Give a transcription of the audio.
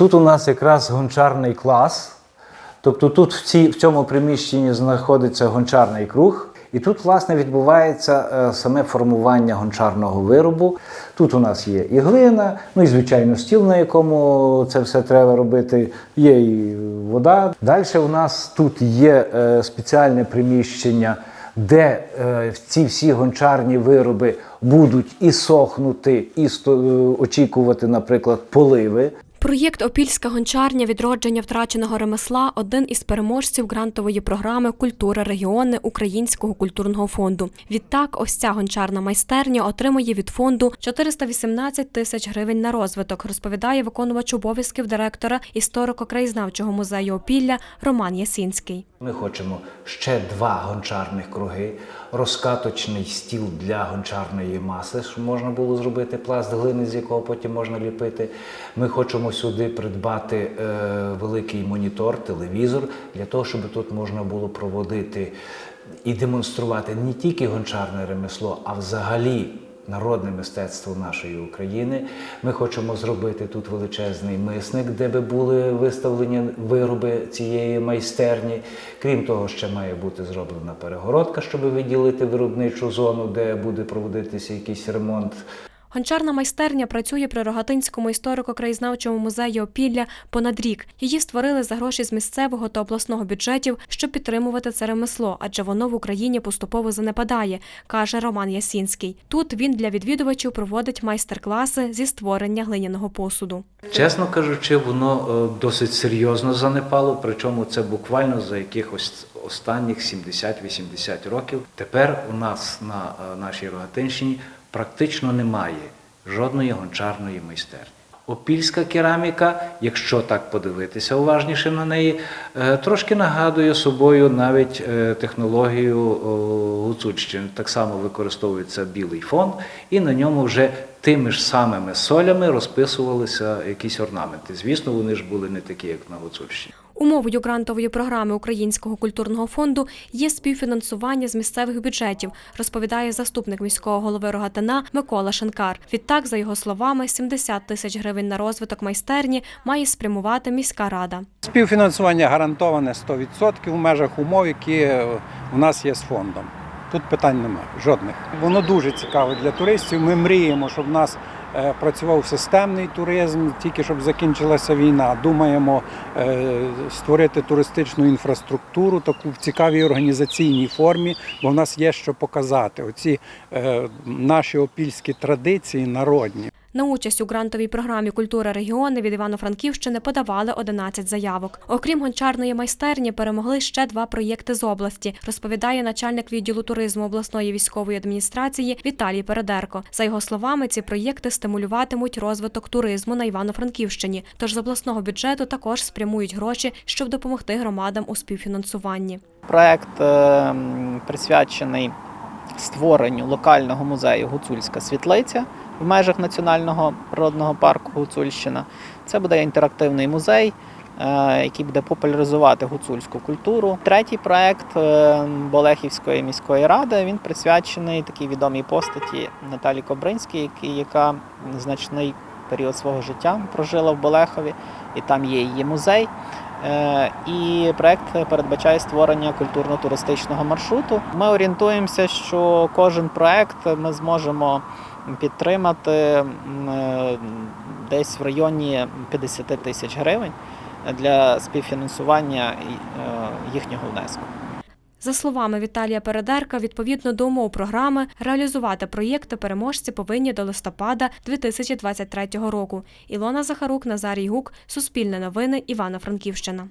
Отут у нас якраз гончарний клас. Тобто тут в, цій, в цьому приміщенні знаходиться гончарний круг, і тут, власне, відбувається е, саме формування гончарного виробу. Тут у нас є і глина, ну і звичайно стіл, на якому це все треба робити. Є і вода. Далі у нас тут є е, спеціальне приміщення, де е, ці всі гончарні вироби будуть і сохнути, і сто- очікувати, наприклад, поливи. Проєкт Опільська гончарня відродження втраченого ремесла один із переможців грантової програми Культура регіони Українського культурного фонду. Відтак, ось ця гончарна майстерня отримує від фонду 418 тисяч гривень на розвиток, розповідає виконувач обов'язків директора історико-краєзнавчого музею Опілля Роман Ясінський. Ми хочемо ще два гончарних круги, розкаточний стіл для гончарної маси, щоб можна було зробити пласт глини, з якого потім можна ліпити. Ми хочемо сюди придбати е, великий монітор, телевізор, для того, щоб тут можна було проводити і демонструвати не тільки гончарне ремесло, а взагалі народне мистецтво нашої України. Ми хочемо зробити тут величезний мисник, де би були виставлені вироби цієї майстерні. Крім того, ще має бути зроблена перегородка, щоб виділити виробничу зону, де буде проводитися якийсь ремонт. Гончарна майстерня працює при Рогатинському історико-краєзнавчому музеї Опілля понад рік. Її створили за гроші з місцевого та обласного бюджетів, щоб підтримувати це ремесло, адже воно в Україні поступово занепадає, каже Роман Ясінський. Тут він для відвідувачів проводить майстер-класи зі створення глиняного посуду. Чесно кажучи, воно е, досить серйозно занепало, причому це буквально за якихось останніх 70-80 років. Тепер у нас на е, нашій Рогатинщині практично немає жодної гончарної майстерні. Опільська кераміка, якщо так подивитися уважніше на неї, е, трошки нагадує собою навіть е, технологію Гуцульщини. Так само використовується білий фон, і на ньому вже тими ж самими солями розписувалися якісь орнаменти. Звісно, вони ж були не такі, як на Гуцульщині. Умовою грантової програми Українського культурного фонду є співфінансування з місцевих бюджетів, розповідає заступник міського голови Рогатина Микола Шенкар. Відтак, за його словами, 70 тисяч гривень на розвиток майстерні має спрямувати міська рада. Співфінансування гарантоване 100% в межах умов, які у нас є з фондом. Тут питань немає, жодних. Воно дуже цікаво для туристів. Ми мріємо, щоб в нас е, працював системний туризм, тільки щоб закінчилася війна. Думаємо е, створити туристичну інфраструктуру, таку в цікавій організаційній формі, бо в нас є що показати. Оці е, наші опільські традиції народні. На участь у грантовій програмі Культура регіони від Івано-Франківщини подавали 11 заявок. Окрім гончарної майстерні, перемогли ще два проєкти з області, розповідає начальник відділу туризму обласної військової адміністрації Віталій Передерко. За його словами, ці проєкти стимулюватимуть розвиток туризму на Івано-Франківщині. Тож з обласного бюджету також спрямують гроші, щоб допомогти громадам у співфінансуванні. Проект е, присвячений створенню локального музею Гуцульська світлиця в межах Національного природного парку Гуцульщина. Це буде інтерактивний музей, е, який буде популяризувати гуцульську культуру. Третій проект е, Болехівської міської ради він присвячений такій відомій постаті Наталі Кобринській, яка значний період свого життя прожила в Болехові, і там є її музей. Е, І проект передбачає створення культурно-туристичного маршруту. Ми орієнтуємося, що кожен проект ми зможемо підтримати е, десь в районі 50 тисяч гривень для співфінансування е, їхнього внеску. За словами Віталія Передерка, відповідно до умов програми, реалізувати проєкти переможці повинні до листопада 2023 року. Ілона Захарук, Назарій Гук, Суспільне новини, Івано-Франківщина.